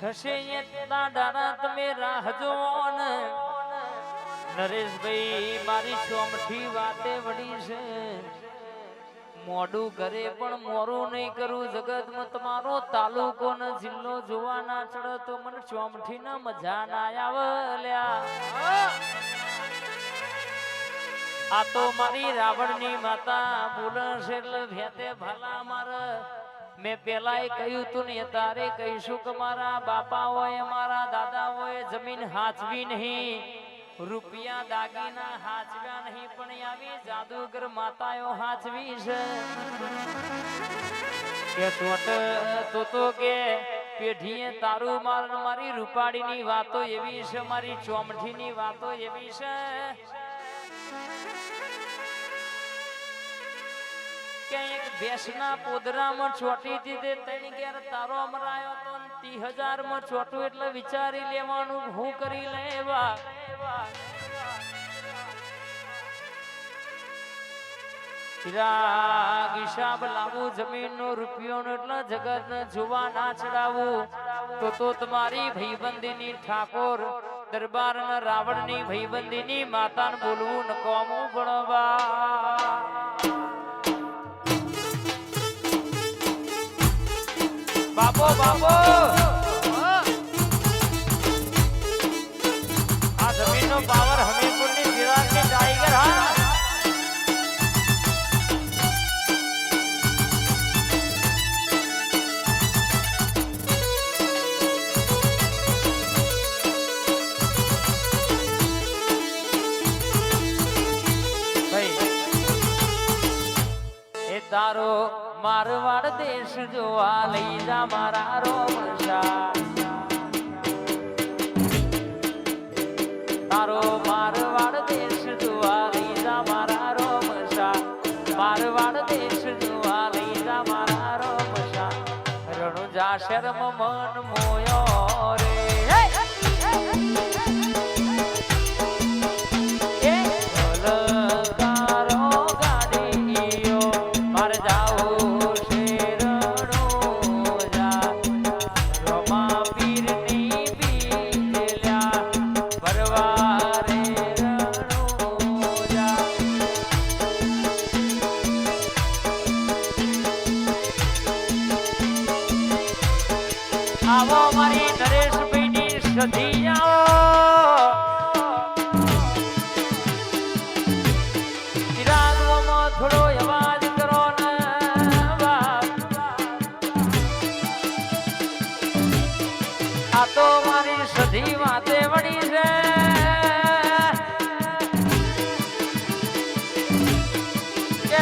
થશે એટલા દાડા તમે રાહ જોવો નરેશભાઈ, મારી ચોમઠી વાતે વળી છે. મોડું કરે પણ મોરું નહીં કરું જગતમાં તમારો તાલુકો ને. જિલ્લો જોવા ના ચડે તો મને ચોમઠી ના મજા ના આવલ્યા. આ તો મારી રાવણની માતા બોલે છે એટલે ભેતે ભલા મારે. મેં પેલા કહ્યું તું ને, તારે કહીશું કે મારા બાપા હોય મારા દાદા હોય જમીન હાચવી નહીં. રૂપિયા દાગીના હાચવ્યા નહીં, પણ આવી જાદુગર માતાઓ હાચવી છે. કે તોટ તો કે પેઢીએ તારું માર મારી રૂપાડીની વાતો એવી છે, મારી ચોમઠીની વાતો એવી છે. એક પોદરામાં ચોટી દીધે ત્રણ ઘેર તારો અમરાયો તો તી હજારમાં ચોટું એટલે વિચારી લેવાનું, હું કરી લેવા. હિસાબ લાવું જમીનનો રૂપિયો એટલે જગતને જોવા ના ચડાવું. તો તો તમારી ભાઈબંધીની ઠાકોર દરબાર ને રાવણની ભાઈબંધીની માતાને બોલવું ન કોમું ભણવા. બાપો બાપો. દેશ જોવા લઈ જા મારા રોમશા તારો મારવાડ દેશ જોવા લઈ જા મારા રોમશા મારવાડ દેશ મન મોયો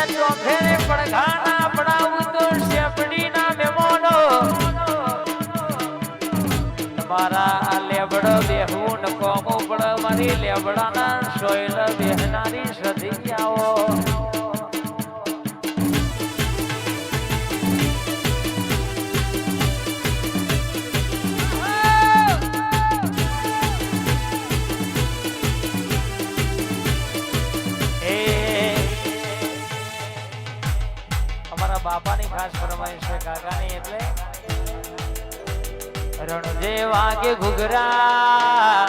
કે ચોફેરે પડઘાના પડાવું તો શેપડીના મહેમાનો તમારા લેબડો બેહવું ન કોમો પડ મારી લેબડાના સોયલ બેહનારી અમારા બાપાની ખાસ ફરમાઈશ છે કાકાની એટલે રણજે વાગે ઘુઘરા,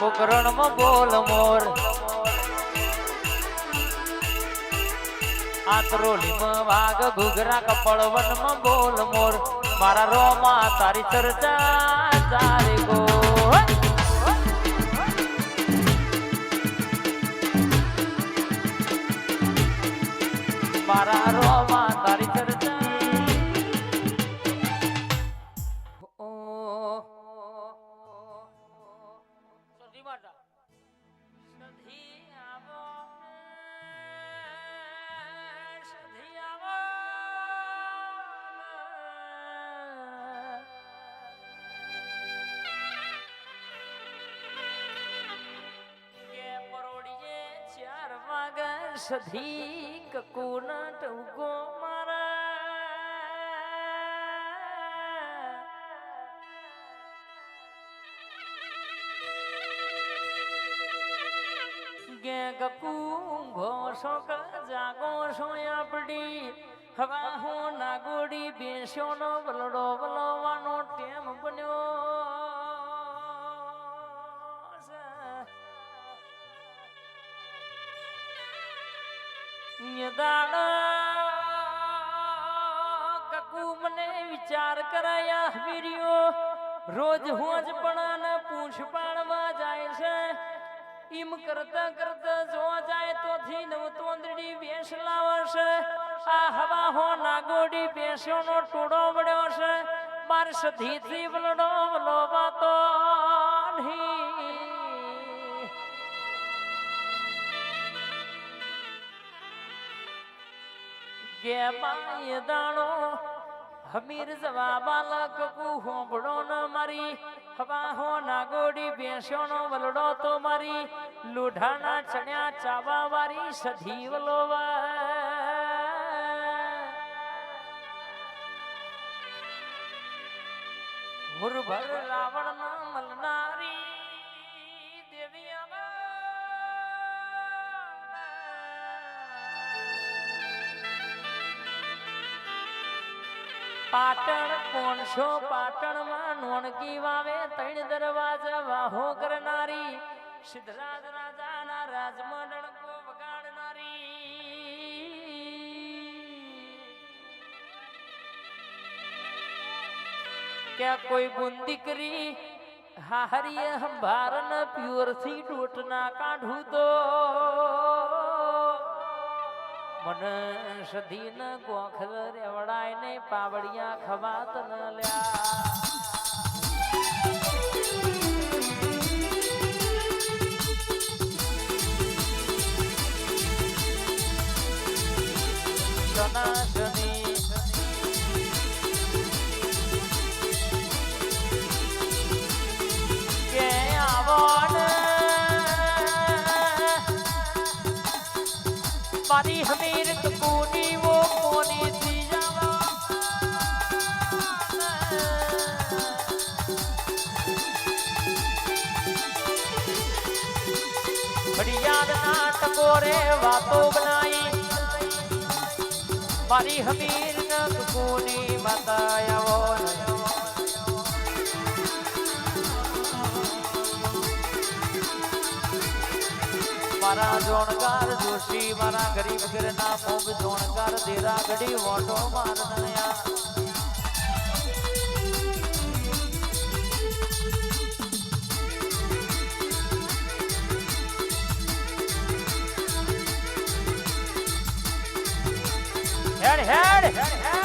મુકરણમાં બોલ મોર. આંતરોલીમાં વાગ ઘુઘરા કપળવનમાં બોલ મોર. મારા રોમા તારી ચર્ચા ચારે ગો માતા સધી આવો સધી આવો કે પરોડીએ ચાર વાગ્યા સધી કકુના ટૂંકો ગે કુંભો શોક જાગો છો આપડી. હવા હું નાગોડી બેસ્યોનો વલડો વલવાનો ટેમ બન્યો કકુ મને વિચાર કરાયા વીર્યો. રોજ હોજ પણ પૂછ પાડવા જાય છે. ઈમ કરતા કરતા જો જાય તો થી નવ તોંદડી બેસ લાવશે. આ હવા હો નાગોડી બેસ્યોનો ટોડો મળ્યો છે. માર સધી થી વલડો વલોવાતો નહીં. ગેમાય દાણો, હમીર જવા બાલક કુ હોંભળો ન મારી. હવા હો નાગોડી બેસ્યોનો વલડો તો મારી. લોઢાના ચણ્યા ચાવા વારી સધી વલોવા. હુરભર રાવણ ના મલનારી દેવી પાટણ કોણસો પાટણમાં નોણકી વાવે ત્રણ દરવાજા. વાહો કરનારી, સિદ્ધરાજ રાજાના રાજમંડળ કો વગાડનારી. ક્યાં કોઈ બુંદી કરી હાહરીએ હંભારન પ્યોરથી ડોટ ના કાઢું તો. મન સધી ન ગોખલ રેવડાય ને પાવડિયા ખવાત ન લ્યા. મારી હમીર કુની વો કોની થી ફરિયાદ નાટકો રે વાતો બનાઈ. મારી હમીર કુની બતાયાવો મારા જોણકાર જોશી મારા ગરીબ ઘરના મોગ જોણકાર દેરા ઘડી વોટો મારનયા હેડ હેડ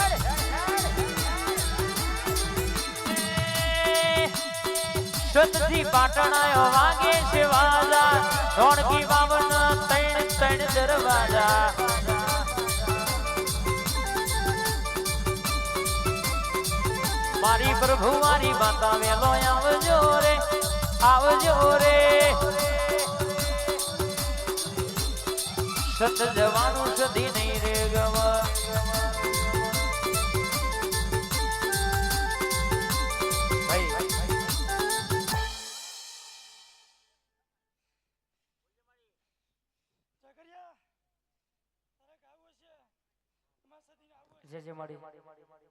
સતથી પાટણાયો વાગે છે વાજા ધોણકી બાવન તૈણ ત્રણ દરવાજા. મારી પ્રભુ, મારી માતા વેલો આવજો રે આવજો રે. સત જવાનું સદી નહીં રે ગવા. ઝઘડિયા તારે ગાવું છે એમાં સદીને આવું જે જે મળી